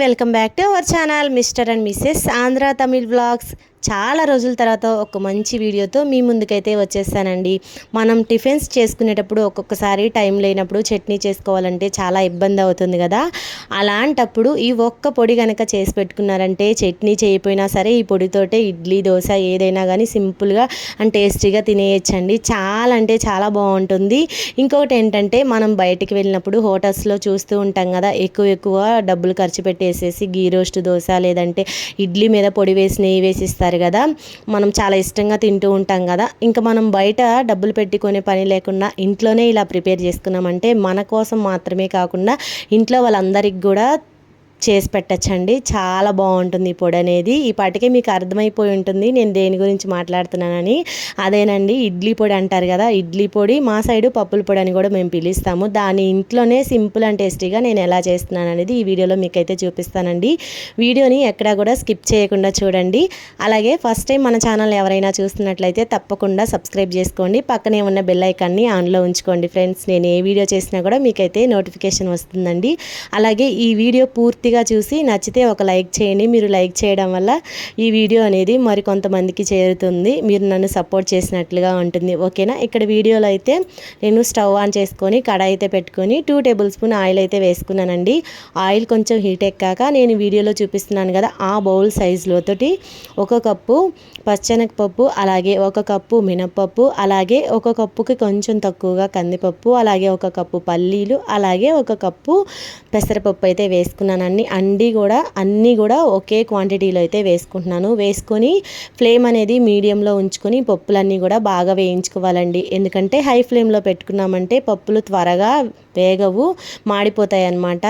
Welcome back to our channel Mr and Mrs Andhra Tamil blogs చాలా రోజుల తర్వాత ఒక మంచి వీడియోతో మీ ముందుకైతే వచ్చేస్తానండి. మనం టిఫిన్స్ చేసుకునేటప్పుడు ఒక్కొక్కసారి టైం లేనప్పుడు చట్నీ చేసుకోవాలంటే చాలా ఇబ్బంది అవుతుంది కదా. అలాంటప్పుడు ఈ ఒక్క పొడి కనుక చేసి పెట్టుకున్నారంటే చట్నీ చేయకపోయినా సరే ఈ పొడితోటే ఇడ్లీ దోశ ఏదైనా కానీ సింపుల్గా అండ్ టేస్టీగా తినేయచ్చండి. చాలా అంటే చాలా బాగుంటుంది. ఇంకొకటి ఏంటంటే మనం బయటికి వెళ్ళినప్పుడు హోటల్స్లో చూస్తూ ఉంటాం కదా ఎక్కువ ఎక్కువ డబ్బులు ఖర్చు పెట్టేసేసి గీ రోస్ట్ దోశ లేదంటే ఇడ్లీ మీద పొడి వేసి నెయ్యి వేసిస్తారు? ఇస్తారు కదా. మనం చాలా ఇష్టంగా తింటూ ఉంటాం కదా. ఇంకా మనం బయట డబ్బులు పెట్టుకునే పని లేకుండా ఇంట్లోనే ఇలా ప్రిపేర్ చేసుకున్నామంటే మన కోసం మాత్రమే కాకుండా ఇంట్లో వాళ్ళందరికీ కూడా చేసి పెట్టచ్చండి. చాలా బాగుంటుంది ఈ పొడి అనేది. ఈ పాటికే మీకు అర్థమైపోయి ఉంటుంది. నేను దేని గురించి మాట్లాడుతున్నానని. అదేనండి ఇడ్లీ పొడి అంటారు కదా. ఇడ్లీ పొడి మా సైడు పప్పుల పొడి అని కూడా మేము పిలుస్తాము. దాని ఇంట్లోనే సింపుల్ అండ్ టేస్టీగా నేను ఎలా చేస్తున్నాను అనేది ఈ వీడియోలో మీకైతే చూపిస్తానండి. వీడియోని ఎక్కడా కూడా స్కిప్ చేయకుండా చూడండి. అలాగే ఫస్ట్ టైం మన ఛానల్ ఎవరైనా చూస్తున్నట్లయితే తప్పకుండా సబ్స్క్రైబ్ చేసుకోండి. పక్కనే ఉన్న బెల్ ఐకాన్ని ఆన్లో ఉంచుకోండి ఫ్రెండ్స్. నేను ఏ వీడియో చేసినా కూడా మీకైతే నోటిఫికేషన్ వస్తుందండి. అలాగే ఈ వీడియో పూర్తి పూర్తిగా చూసి నచ్చితే ఒక లైక్ చేయండి. మీరు లైక్ చేయడం వల్ల ఈ వీడియో అనేది మరి కొంతమందికి చేరుతుంది. మీరు నన్ను సపోర్ట్ చేసినట్లుగా ఉంటుంది. ఓకేనా? ఇక్కడ వీడియోలో అయితే నేను స్టవ్ ఆన్ చేసుకొని కడాయి అయితే పెట్టుకొని టూ టేబుల్ స్పూన్ ఆయిల్ అయితే వేసుకున్నానండి. ఆయిల్ కొంచెం హీట్ ఎక్కాక నేను వీడియోలో చూపిస్తున్నాను కదా ఆ బౌల్ సైజులోతోటి ఒక కప్పు పచ్చనగపప్పు అలాగే ఒక కప్పు మినప్పప్పు అలాగే ఒక కప్పుకి కొంచెం తక్కువగా కందిపప్పు అలాగే ఒక కప్పు పల్లీలు అలాగే ఒక కప్పు పెసరపప్పు అయితే వేసుకున్నానండి. అండి కూడా అన్నీ కూడా ఒకే క్వాంటిటీలో అయితే వేసుకుంటున్నాను. వేసుకొని ఫ్లేమ్ అనేది మీడియంలో ఉంచుకొని పప్పులన్నీ కూడా బాగా వేయించుకోవాలండి. ఎందుకంటే హై ఫ్లేమ్లో పెట్టుకున్నామంటే పప్పులు త్వరగా వేగవు మాడిపోతాయి అన్నమాట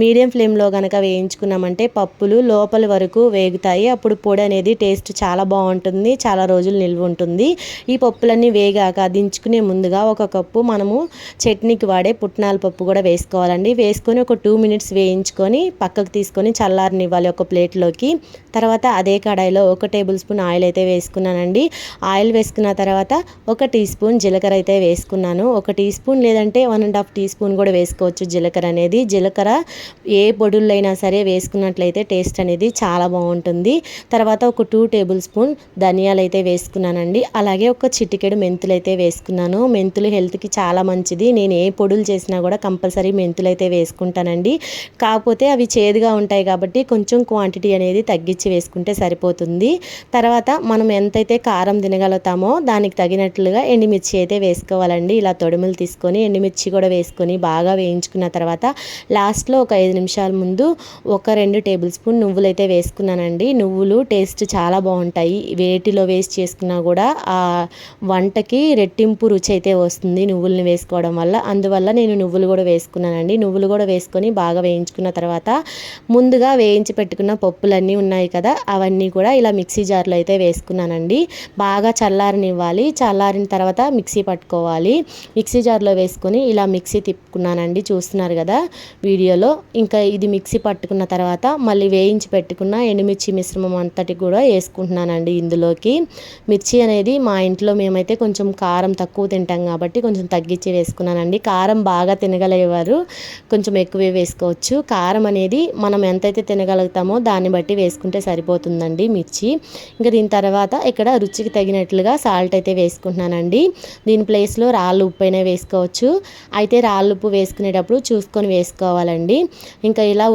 మీడియం ఫ్లేమ్లో కనుక వేయించుకున్నామంటే పప్పులు లోపల వరకు వేగుతాయి. అప్పుడు పొడి అనేది టేస్ట్ చాలా బాగుంటుంది చాలా రోజులు నిల్వ ఉంటుంది. ఈ పప్పులన్నీ వేగాక దించుకునే ముందుగా ఒక కప్పు మనము చట్నీకి వాడే పుట్నాల పప్పు కూడా వేసుకోవాలండి. వేసుకొని ఒక టూ మినిట్స్ వేయించుకొని పక్కకు తీసుకొని చల్లారనివ్వాలి ఒక ప్లేట్లోకి. తర్వాత అదే కడాయిలో ఒక టేబుల్ స్పూన్ ఆయిల్ అయితే వేసుకున్నానండి. ఆయిల్ వేసుకున్న తర్వాత ఒక టీ స్పూన్ జీలకర్ర అయితే వేసుకున్నాను. ఒక టీ స్పూన్ లేదంటే one and half teaspoon కూడా వేసుకోవచ్చు జీలకర్ర అనేది. జీలకర్ర ఏ పొడులైనా సరే వేసుకున్నట్లయితే టేస్ట్ అనేది చాలా బాగుంటుంది. తర్వాత ఒక టూ టేబుల్ స్పూన్ ధనియాలు అయితే వేసుకున్నానండి. అలాగే ఒక చిటికెడు మెంతులు అయితే వేసుకున్నాను. మెంతులు హెల్త్కి చాలా మంచిది. నేను ఏ పొడులు చేసినా కూడా కంపల్సరీ మెంతులు అయితే వేసుకుంటానండి. కాకపోతే అవి చేదుగా ఉంటాయి కాబట్టి కొంచెం క్వాంటిటీ అనేది తగ్గించి వేసుకుంటే సరిపోతుంది. తర్వాత మనం ఎంతైతే కారం తినగలుగుతామో దానికి తగినట్లుగా ఎండుమిర్చి అయితే వేసుకోవాలండి. ఇలా తొడుములు తీసుకొని ఎండుమిర్చి కూడా వేసుకొని బాగా వేయించుకున్న తర్వాత లాస్ట్లో ఒక ఐదు నిమిషాల ముందు ఒక రెండు టేబుల్ స్పూన్ నువ్వులు అయితే వేసుకున్నానండి. నువ్వులు టేస్ట్ చాలా బాగుంటాయి. వేటిలో వేస్ట్ చేసుకున్నా కూడా ఆ వంటకి రెట్టింపు రుచి అయితే వస్తుంది నువ్వుల్ని వేసుకోవడం వల్ల. అందువల్ల నేను నువ్వులు కూడా వేసుకున్నానండి. నువ్వులు కూడా వేసుకొని బాగా వేయించుకున్న తర్వాత ముందుగా వేయించి పెట్టుకున్న పప్పులన్నీ ఉన్నాయి కదా అవన్నీ కూడా ఇలా మిక్సీ జార్లో అయితే వేసుకున్నానండి. బాగా చల్లారనివ్వాలి. చల్లారిన తర్వాత మిక్సీ పట్టుకోవాలి. మిక్సీ జార్లో వేసుకొని ఇలా మిక్సీ తిప్పుకున్నానండి. చూస్తున్నారు కదా వీడియోలో. ఇంకా ఇది మిక్సీ పట్టుకున్న తర్వాత మళ్ళీ వేయించి పెట్టుకున్న ఎండుమిర్చి మిశ్రమం అంతటి కూడా వేసుకుంటున్నానండి ఇందులోకి. మిర్చి అనేది మా ఇంట్లో మేమైతే కొంచెం కారం తక్కువ తింటాం కాబట్టి కొంచెం తగ్గించి వేసుకున్నానండి. కారం బాగా తినగలిగేవారు. కొంచెం ఎక్కువే వేసుకోవచ్చు. కారం అనేది మనం ఎంతైతే తినగలుగుతామో దాన్ని బట్టి వేసుకుంటే సరిపోతుందండి మిర్చి. ఇంకా దీని తర్వాత ఇక్కడ రుచికి తగినట్లుగా సాల్ట్ అయితే వేసుకుంటున్నానండి. దీని ప్లేస్లో రాళ్ళు ఉప్పు అయినా వేసుకోవచ్చు. అయితే రాళ్ళు ఉప్పు వేసుకునేటప్పుడు చూసుకొని వేసుకోవాలండి. ఇంకా ఇలా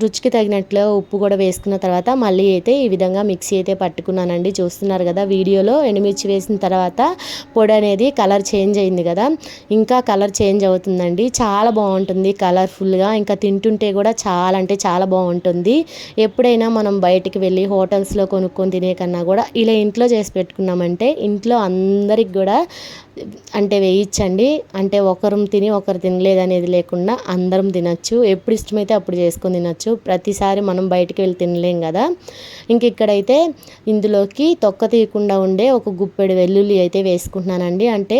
రుచికి తగినట్లు ఉప్పు కూడా వేసుకున్న తర్వాత మళ్ళీ అయితే ఈ విధంగా మిక్సీ అయితే పట్టుకున్నానండి. చూస్తున్నారు కదా వీడియోలో ఎండుమిర్చి వేసిన తర్వాత పొడి అనేది కలర్ చేంజ్ అయింది కదా. ఇంకా కలర్ చేంజ్ అవుతుందండి. చాలా బాగుంటుంది కలర్ఫుల్గా. ఇంకా తింటుంటే కూడా చాలా అంటే చాలా బాగుంటుంది. ఎప్పుడైనా మనం బయటికి వెళ్ళి హోటల్స్లో కొనుక్కొని తినే కన్నా కూడా ఇలా ఇంట్లో చేసి పెట్టుకున్నామంటే ఇంట్లో అందరికి కూడా అంటే వేయించండి. అంటే ఒకరు తిని ఒకరు తినలేదు అనేది లేకుండా అందరం తినచ్చు. ఎప్పుడు ఇష్టమైతే అప్పుడు చేసుకొని తినచ్చు. ప్రతిసారి మనం బయటికి వెళ్ళి తినలేం కదా. ఇంక ఇక్కడైతే ఇందులోకి తొక్క తీయకుండా ఉండే ఒక గుప్పెడు వెల్లుల్లి అయితే వేసుకుంటున్నానండి. అంటే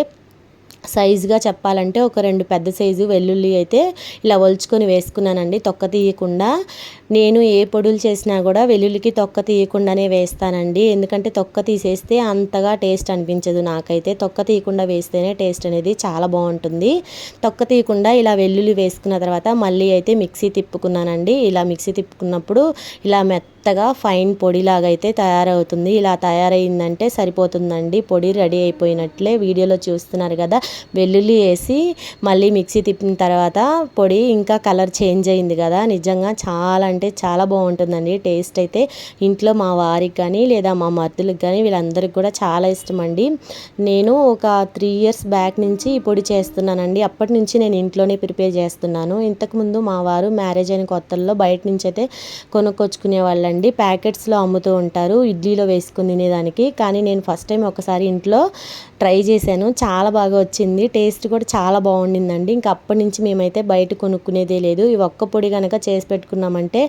సైజుగా చెప్పాలంటే ఒక రెండు పెద్ద సైజు వెల్లుల్లి అయితే ఇలా ఒలుచుకొని వేసుకున్నానండి. తొక్క తీయకుండా. నేను ఏ పొడులు చేసినా కూడా వెల్లుల్లికి తొక్క తీయకుండానే వేస్తానండి. ఎందుకంటే తొక్క తీసేస్తే అంతగా టేస్ట్ అనిపించదు నాకైతే. తొక్క తీయకుండా వేస్తేనే టేస్ట్ అనేది చాలా బాగుంటుంది. తొక్క తీయకుండా ఇలా వెల్లుల్లి వేసుకున్న తర్వాత మళ్ళీ అయితే మిక్సీ తిప్పుకున్నానండి. ఇలా మిక్సీ తిప్పుకున్నప్పుడు ఇలా మెత్తగా ఫైన్ పొడిలాగా అయితే తయారవుతుంది. ఇలా తయారైందంటే సరిపోతుందండి. పొడి రెడీ అయిపోయినట్లే వీడియోలో చూస్తున్నారు కదా. వెల్లుల్లి వేసి మళ్ళీ మిక్సీ తిప్పిన తర్వాత పొడి ఇంకా కలర్ చేంజ్ అయింది కదా. నిజంగా చాలా అంటే చాలా బాగుంటుందండి. టేస్ట్ అయితే ఇంట్లో మా వారికి కానీ లేదా మా మర్దులకు కానీ వీళ్ళందరికీ కూడా చాలా ఇష్టం అండి నేను ఒక త్రీ ఇయర్స్ బ్యాక్ నుంచి ఈ పొడి చేస్తున్నానండి. అప్పటి నుంచి నేను ఇంట్లోనే ప్రిపేర్ చేస్తున్నాను. ఇంతకుముందు మా వారు మ్యారేజ్ అయిన కొత్తల్లో బయట నుంచి అయితే కొనుక్కొచ్చుకునే అండి ప్యాకెట్స్లో అమ్ముతూ ఉంటారు ఇడ్లీలో వేసుకుని తినేదానికి. కానీ నేను ఫస్ట్ టైం ఒకసారి ఇంట్లో ట్రై చేశాను. చాలా బాగా వచ్చింది. టేస్ట్ కూడా చాలా బాగుండిందండి. ఇంకా అప్పటి నుంచి మేమైతే బయట కొనుక్కునేదే లేదు. ఈ ఒక్క పొడి కనుక చేసి పెట్టుకున్నామంటే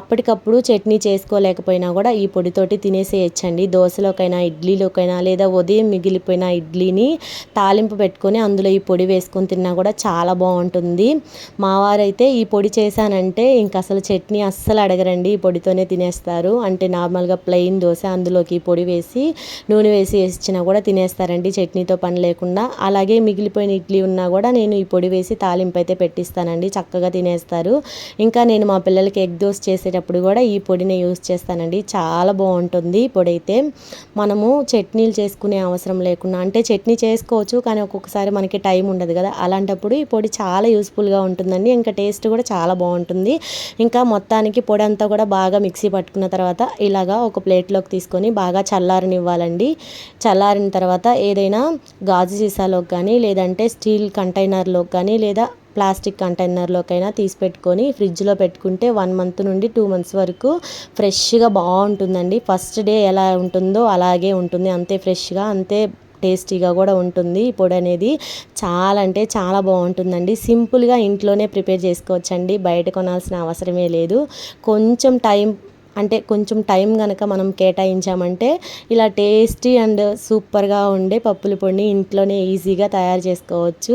అప్పటికప్పుడు చట్నీ చేసుకోలేకపోయినా కూడా ఈ పొడితోటి తినేసేయచ్చండి. దోశలోకైనా ఇడ్లీలోకైనా లేదా ఉదయం మిగిలిపోయిన ఇడ్లీని తాలింపు పెట్టుకొని అందులో ఈ పొడి వేసుకొని తిన్నా కూడా చాలా బాగుంటుంది. మా వారైతే ఈ పొడి చేశానంటే ఇంక అసలు చట్నీ అస్సలు అడగరండి. ఈ పొడితోనే తినేస్తారు. అంటే నార్మల్గా ప్లెయిన్ దోశ అందులోకి ఈ పొడి వేసి నూనె వేసి వేసిచ్చినా కూడా తినేస్తారండి చట్నీతో పని లేకుండా. అలాగే మిగిలిపోయిన ఇడ్లీ ఉన్నా కూడా నేను ఈ పొడి వేసి తాలింపు అయితే పెట్టిస్తానండి. చక్కగా తినేస్తారు. ఇంకా నేను మా పిల్లలకి ఎగ్ దోశ చేసేటప్పుడు కూడా ఈ పొడిని యూస్ చేస్తానండి. చాలా బాగుంటుంది ఈ పొడి అయితే. మనము చట్నీలు చేసుకునే అవసరం లేకుండా అంటే చట్నీ చేసుకోవచ్చు కానీ ఒక్కొక్కసారి మనకి టైం ఉండదు కదా. అలాంటప్పుడు ఈ పొడి చాలా యూస్ఫుల్గా ఉంటుందండి. ఇంకా టేస్ట్ కూడా చాలా బాగుంటుంది. ఇంకా మొత్తానికి పొడి అంతా కూడా బాగా మిక్సీ పట్టుకున్న తర్వాత ఇలాగా ఒక ప్లేట్లోకి తీసుకొని బాగా చల్లారనివ్వాలండి. చల్లారిన తర్వాత ఏదైనా గాజు సీసాలోకి కానీ లేదంటే స్టీల్ కంటైనర్లోకి కానీ లేదా ప్లాస్టిక్ కంటైనర్లోకైనా తీసి పెట్టుకొని ఫ్రిడ్జ్లో పెట్టుకుంటే వన్ మంత్ నుండి టూ మంత్స్ వరకు ఫ్రెష్గా బాగుంటుందండి. ఫస్ట్ డే ఎలా ఉంటుందో అలాగే ఉంటుంది. అంతే ఫ్రెష్గా అంతే టేస్టీగా కూడా ఉంటుంది పొడి అనేది. చాలా అంటే చాలా బాగుంటుందండి. సింపుల్గా ఇంట్లోనే ప్రిపేర్ చేసుకోవచ్చండి. బయట కొనాల్సిన అవసరమే లేదు. కొంచెం టైం అంటే కొంచెం టైం కనుక మనం కేటాయించామంటే ఇలా టేస్టీ అండ్ సూపర్గా ఉండే పప్పుల పొడిని ఇంట్లోనే ఈజీగా తయారు చేసుకోవచ్చు.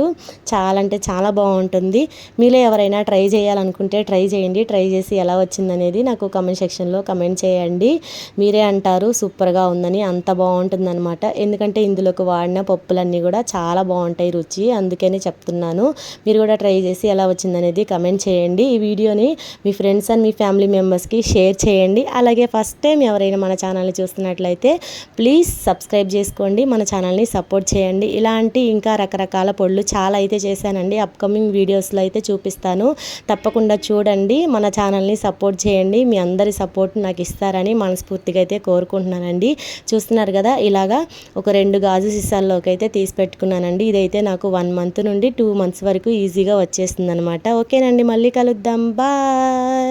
చాలా అంటే చాలా బాగుంటుంది. మీలో ఎవరైనా ట్రై చేయాలనుకుంటే ట్రై చేయండి. ట్రై చేసి ఎలా వచ్చిందనేది నాకు కమెంట్ సెక్షన్లో కమెంట్ చేయండి. మీరే అంటారు సూపర్గా ఉందని అంత బాగుంటుందన్నమాట. ఎందుకంటే ఇందులోకి వాడిన పప్పులన్నీ కూడా చాలా బాగుంటాయి రుచి. అందుకనే చెప్తున్నాను. మీరు కూడా ట్రై చేసి ఎలా వచ్చిందనేది కమెంట్ చేయండి. ఈ వీడియోని మీ ఫ్రెండ్స్ అండ్ మీ ఫ్యామిలీ మెంబర్స్కి షేర్ చేయండి. చేయండి. అలాగే ఫస్ట్ టైం ఎవరైనా మన ఛానల్ని చూస్తున్నట్లయితే ప్లీజ్ సబ్స్క్రైబ్ చేసుకోండి. మన ఛానల్ని సపోర్ట్ చేయండి. ఇలాంటి ఇంకా రకరకాల పొడులు చాలా అయితే చేశానండి. అప్కమింగ్ వీడియోస్లో అయితే చూపిస్తాను. తప్పకుండా చూడండి. మన ఛానల్ని సపోర్ట్ చేయండి. మీ అందరి సపోర్ట్ నాకు ఇస్తారని మనస్ఫూర్తిగా అయితే కోరుకుంటున్నానండి. చూస్తున్నారు కదా ఇలాగా ఒక రెండు గాజు సీసాల్లోకి అయితే తీసి పెట్టుకున్నానండి. ఇదైతే నాకు వన్ మంత్ నుండి టూ మంత్స్ వరకు ఈజీగా వచ్చేస్తుంది అనమాట ఓకేనండి మళ్ళీ కలుద్దాం. బాయ్